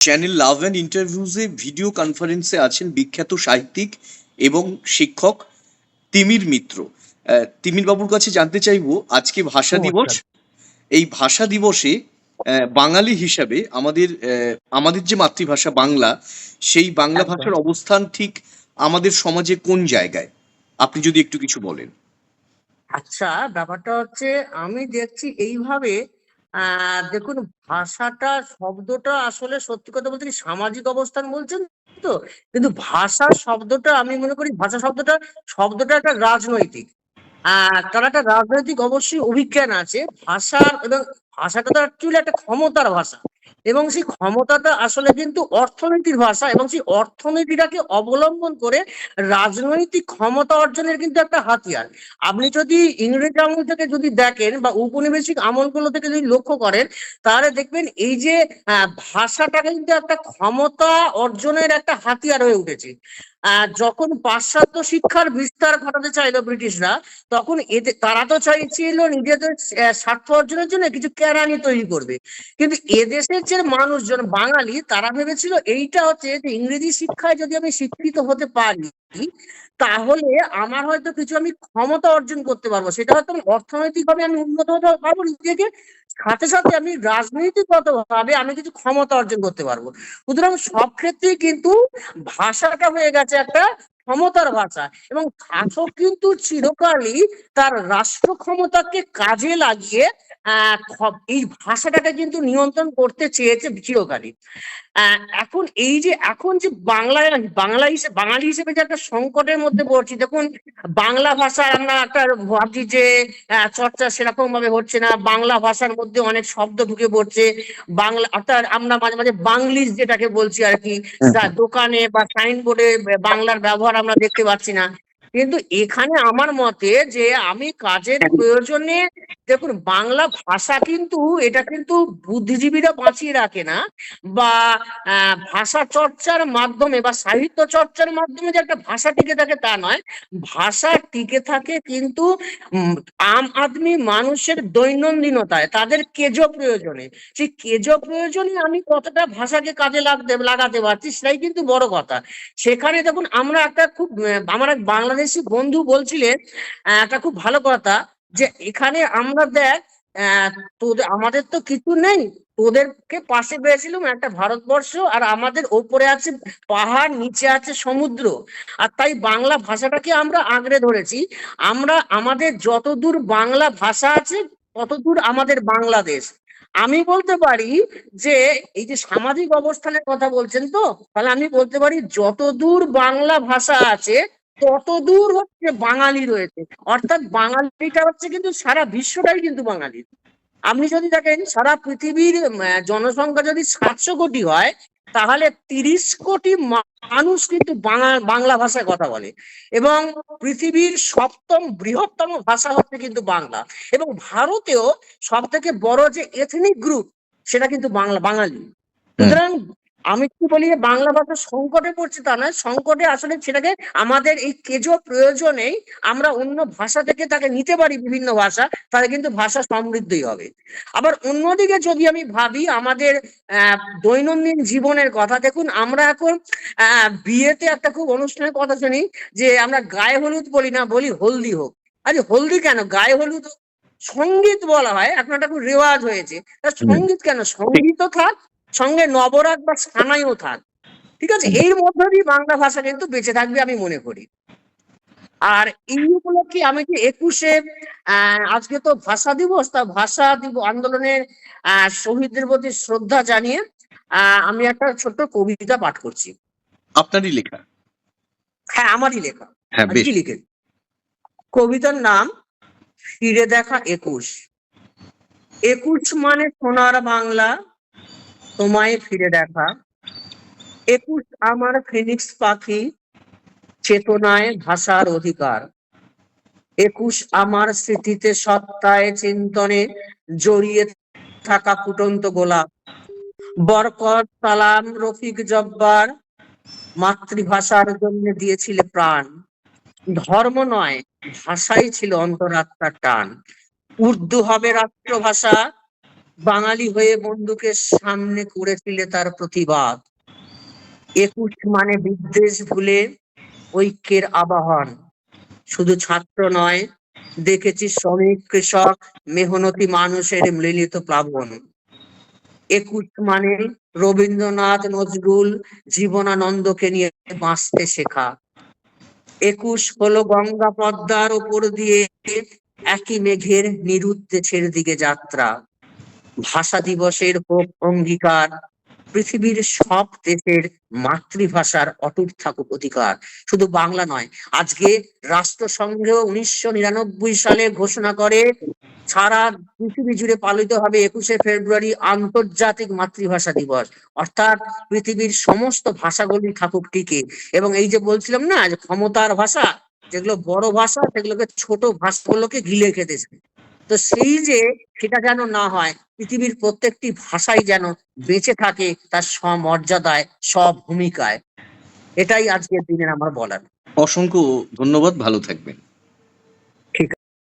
Channel love and ইন্টারভিউজে video কনফারেন্সে আছেন বিখ্যাত সাহিত্যিক এবং শিক্ষক তিমির মিত্র। আহ, তিমির বাবুর কাছে জানতে চাইব আজকে ভাষা দিবস আচ্ছা। এই ভাষা দিবসে আহ, বাঙালি হিসাবে আমাদের আহ, আমাদের যে মাতৃভাষা বাংলা সেই বাংলা ভাষার অবস্থান ঠিক আমাদের সমাজে কোন জায়গায়? আপনি যদি একটু কিছু বলেন। আচ্ছা ব্যাপারটা হচ্ছে আমি দেখছি এইভাবে দেখুন, ভাষাটা, শব্দটা আসলে সত্যি কথা বলতে কি সামাজিক অবস্থান বলছেন তো? কিন্তু ভাষা শব্দটা, আমি মনে করি ভাষা শব্দটা শব্দটা একটা রাজনৈতিক। তার একটা রাজনৈতিক অবশ্যই অভিজ্ঞান আছে। ভাষার এবং ভাষাটা তো অ্যাকচুয়ালি একটা ক্ষমতার ভাষা। এবং সেই ক্ষমতাটা আসলে কিন্তু অর্থনীতির ভাষা এবং সেই অর্থনীতিটাকে অবলম্বন করে রাজনৈতিক ক্ষমতা অর্জনের কিন্তু একটা হাতিয়ার। আপনি যদি ইংরেজ আমল থেকে যদি দেখেন বা ঔপনিবেশিক আমলগুলো থেকে যদি লক্ষ্য করেন, তাহলে দেখবেন এই যে ভাষাটাকে কিন্তু একটা ক্ষমতা অর্জনের একটা হাতিয়ার হয়ে উঠেছে। যখন পাশ্চাত্য শিক্ষার বিস্তার ঘটাতে চাইলো ব্রিটিশরা, তখন এদের তারা তো চাইছিল নিজেদের স্বার্থ অর্জনের জন্য কিছু কেরানি তৈরি করবে। কিন্তু এদেশের যে মানুষজন, বাঙালি, তারা ভেবেছিল এইটা হচ্ছে যে ইংরেজি শিক্ষায় যদি আমি শিক্ষিত হতে পারি তাহলে আমার হয়তো কিছু আমি ক্ষমতা অর্জন করতে পারব। সেটা হয়তো আমি অর্থনৈতিকভাবে আমি উন্নত হতে পারব, নিজেকে সাথে সাথে আমি রাজনৈতিকগত ভাবে আমি কিছু ক্ষমতা অর্জন করতে পারব। সুতরাং সব ক্ষেত্রেই কিন্তু ভাষাটা হয়ে গেছে একটা ক্ষমতার ভাষা এবং শাসক কিন্তু চিরকালই তার রাষ্ট্র ক্ষমতাকে কাজে লাগিয়ে এই ভাষাটাকে কিন্তু নিয়ন্ত্রণ করতে চেয়েছে চিরকালই এখন এই যে এখন যে বাংলা বাংলা হিসেবে বাঙালি হিসেবে যে একটা সংকটের মধ্যে পড়ছি দেখুন বাংলা ভাষা আমরা একটা ভাবছি যে চর্চা সেরকম ভাবে হচ্ছে না বাংলা ভাষার মধ্যে অনেক শব্দ ঢুকে পড়ছে বাংলা অর্থাৎ আমরা মাঝে মাঝে বাংলিশ যেটাকে বলছি আর কি দোকানে বা সাইনবোর্ডে বাংলার ব্যবহার আমরা দেখতে পাচ্ছি না। কিন্তু এখানে আমার মতে যে আমি কাজের প্রয়োজনে দেখুন বাংলা ভাষা কিন্তু এটা কিন্তু বুদ্ধিজীবীরা বাঁচিয়ে রাখে না বা ভাষা চর্চার মাধ্যমে বা সাহিত্য চর্চার মাধ্যমে যে একটা ভাষা টিকে থাকে তা নয়। ভাষা টিকে থাকে কিন্তু আম আদমি মানুষের দৈনন্দিনতায় তাদের কেজ প্রয়োজনে। সেই কেজ প্রয়োজনে আমি কতটা ভাষাকে কাজে লাগতে লাগাতে পারছি সেটাই কিন্তু বড় কথা। সেখানে দেখুন আমরা একটা খুব আমার এক বাংলাদেশি বন্ধু বলছিলেন একটা খুব ভালো কথা যে এখানে আমরা দেখ তোদের, আমাদের তো কিছু নেই। তোদেরকে পাশে পেয়েছিলাম একটা ভারতবর্ষ আর আমাদের ওপরে আছে পাহাড়, নিচে আছে সমুদ্র। আর তাই বাংলা ভাষাটাকে আমরা আঁকড়ে ধরেছি। আমরা, আমাদের যতদূর বাংলা ভাষা আছে, ততদূর আমাদের বাংলাদেশ। আমি বলতে পারি যে, এই যে সামাজিক অবস্থানের কথা বলছেন তো, তাহলে আমি বলতে পারি যতদূর বাংলা ভাষা আছে ততদূর হচ্ছে বাঙালি রয়েছে। অর্থাৎ বাঙালিটা হচ্ছে কিন্তু সারা বিশ্বটাই কিন্তু বাঙালি। আপনি যদি দেখেন সারা পৃথিবীর জনসংখ্যা যদি সাতশো কোটি হয় তাহলে তিরিশ কোটি মানুষ কিন্তু বাংলা ভাষায় কথা বলে। এবং পৃথিবীর সপ্তম বৃহত্তম ভাষা হচ্ছে কিন্তু বাংলা। এবং ভারতেও সব থেকে বড় যে এথনিক গ্রুপ সেটা কিন্তু বাংলা বাঙালি। সুতরাং আমি কি বলি যে বাংলা ভাষা সংকটে পড়ছে তা নয় সংকটে আসলে সেটাকে আমাদের এই কেজো প্রয়োজনেই আমরা অন্য ভাষা থেকে তাকে নিতে পারি বিভিন্ন ভাষা তাহলে কিন্তু ভাষা সমৃদ্ধই হবে। আবার অন্যদিকে যদি আমি ভাবি আমাদের দৈনন্দিন জীবনের কথা দেখুন আমরা এখন আহ, বিয়েতে একটা খুব অনুষ্ঠানের কথা শুনি যে আমরা গায়ে হলুদ বলি না বলি হলদি হোক। আরে হলদি কেন? গায়ে হলুদ হোক। সংগীত বলা হয় এখন একটা খুব রেওয়াজ হয়েছে। সংগীত কেন? সঙ্গীতও থাক সঙ্গে নবরাগ বা সানাইও থাক। ঠিক আছে? এর মধ্য দিয়ে বাংলা ভাষা কিন্তু বেঁচে থাকবে আমি মনে করি। আর এই উপলক্ষে আমি যে একুশে আজকে তো ভাষা দিবস তা ভাষা দিবস আন্দোলনের আহ, শহীদদের প্রতি শ্রদ্ধা জানিয়ে আমি একটা ছোট্ট কবিতা পাঠ করছি। আপনারই লেখা? হ্যাঁ আমারই লেখা। হ্যাঁ কি লিখে কবিতার নাম ফিরে দেখা একুশ। একুশ মানে সোনার বাংলা তোমায় ফিরে দেখা। একুশ আমার ফিনিক্স পাখি চেতনায় ভাষার অধিকার। একুশ আমার স্মৃতিতে সত্তায় চিন্তনে জড়িয়ে থাকা ফুটন্ত গোলাপ। বরকত, সালাম, রফিক, জব্বার মাতৃভাষার জন্য দিয়েছিলে প্রাণ। ধর্ম নয়, ভাষাই ছিল অন্তরাত্মার টান। উর্দু হবে রাষ্ট্রভাষা বাঙালি হয়ে বন্দুকের সামনে করেছিলে তার প্রতিবাদ। একুশ মানে বিদ্বেষ ভুলে ঐক্যের আবাহন। শুধু ছাত্র নয়, দেখেছি শ্রমিক, কৃষক, মেহনতি মানুষের মিলিত প্লাবন। একুশ মানে রবীন্দ্রনাথ নজরুল জীবনানন্দকে নিয়ে বাঁচতে শেখা। একুশ হলো গঙ্গা পদ্মার উপর দিয়ে একই মেঘের নিরুদ্দেশের দিকে যাত্রা। ভাষা দিবসের হোক অঙ্গীকার, পৃথিবীর সব দেশের মাতৃভাষার অটুট থাকুক অধিকার। শুধু বাংলা নয়, আজকে রাষ্ট্রসংঘেও উনিশশো নিরানব্বই সালে ঘোষণা করে, সারা পৃথিবী জুড়ে পালিত হবে একুশে ফেব্রুয়ারি আন্তর্জাতিক মাতৃভাষা দিবস। অর্থাৎ পৃথিবীর সমস্ত ভাষাগুলি থাকুক টিকে। এবং এই যে বলছিলাম না যে ক্ষমতার ভাষা, যেগুলো বড় ভাষা, সেগুলোকে ছোট ভাষাগুলোকে গিলে খেতেছে তো সেই যে সেটা যেন না হয়, পৃথিবীর প্রত্যেকটি ভাষাই যেন বেঁচে থাকে তার সমর্যাদায় সব ভূমিকায় এটাই আজকের দিনের আমার বলার। অসংখ্য ধন্যবাদ, ভালো থাকবেন।